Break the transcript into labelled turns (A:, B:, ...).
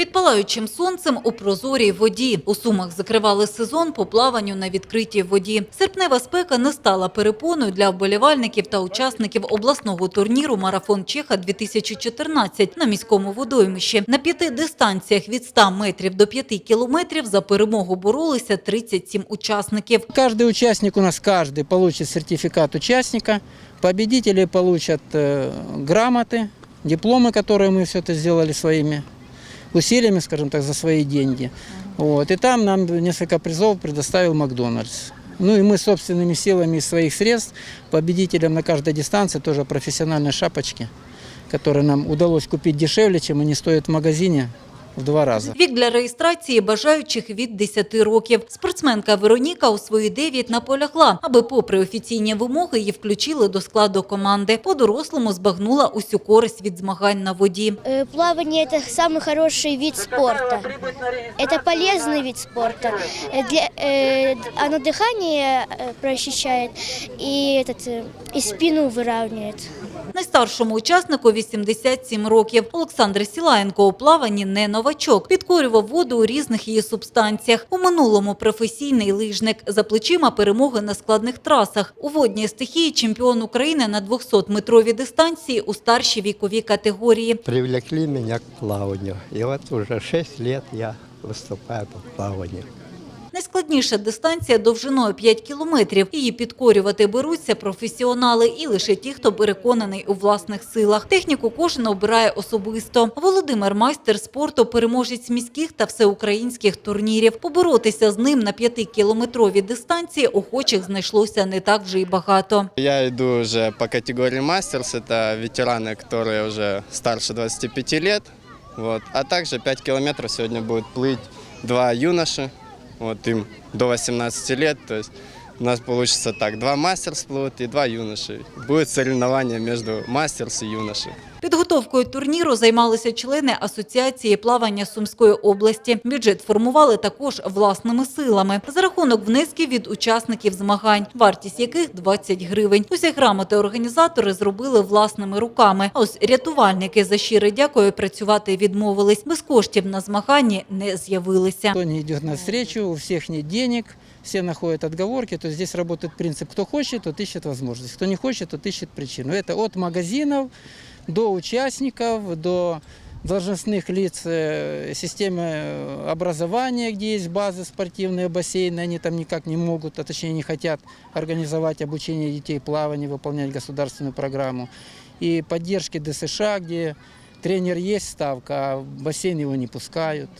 A: Під палаючим сонцем у прозорій воді. У Сумах закривали сезон по плаванню на відкритій воді. Серпнева спека не стала перепоною для вболівальників та учасників обласного турніру «Марафон Чеха 2014» на міському водоймищі. На п'яти дистанціях від 100 метрів до 5 кілометрів за перемогу боролися 37 учасників.
B: Каждый участник у нас, каждый получит сертификат участника. Победители получат э, грамоты, дипломы, которые мы все это сделали своими усилиями, скажем так, за свои деньги. Вот. И там нам несколько призов предоставил Макдональдс. Ну и мы собственными силами из своих средств победителям на каждой дистанции тоже профессиональные шапочки, которые нам удалось купить дешевле, чем они стоят в магазине в два раза.
A: Вік для реєстрації бажаючих від 10 років. Спортсменка Вероніка у свої 9 наполягла, аби попри офіційні вимоги її включили до складу команди. По-дорослому збагнула усю користь від змагань на воді.
C: Э, Плавание – это самый хороший вид спорта. Это полезный вид спорта. Э, Для, э, д- оно дыхание э, прочищает и, этот, э, и спину выравнивает.
A: Найстаршому учаснику 87 років. Олександр Сілаєнко у плаванні не новачок. Підкорював воду у різних її субстанціях. У минулому професійний лижник. За плечима перемоги на складних трасах. У водній стихії чемпіон України на 200-метровій дистанції у старшій віковій категорії.
D: привлекли меня к плаванию. И вот уже 6 лет я выступаю по плаванию.
A: Найскладніша дистанція довжиною 5 кілометрів. Її підкорювати беруться професіонали і лише ті, хто переконаний у власних силах. Техніку кожен обирає особисто. Володимир майстер спорту, переможець міських та всеукраїнських турнірів. Поборотися з ним на 5-кілометровій дистанції охочих знайшлося не так вже й багато.
E: Я иду уже по категории мастерс, это ветераны, которые уже старше 25 лет. Вот. А также 5 километров сегодня будет плыть два юноши, вот им до 18 лет. То есть у нас получится так, два мастерс плывут и два юноши. Будет соревнование между мастерс и юношей.
A: Підготовкою турніру займалися члени Асоціації плавання Сумської області. Бюджет формували також власними силами за рахунок внесків від учасників змагань, вартість яких 20 гривень. Усі грамоти організатори зробили власними руками. А ось рятувальники за щире дякую працювати відмовились. Без коштів на змаганні не з'явилися.
B: Кто не идет навстречу, у всех нет денег, все находят отговорки, то здесь работает принцип, кто хочет, тот ищет возможность, кто не хочет, тот ищет причину. Это от магазинов до участников, до должностных лиц э, системы э, образования, где есть базы спортивные, бассейны, они там никак не могут, а точнее не хотят организовать обучение детей плаванию, выполнять государственную программу. И поддержки ДСШ, где тренер есть ставка, а бассейн его не пускают.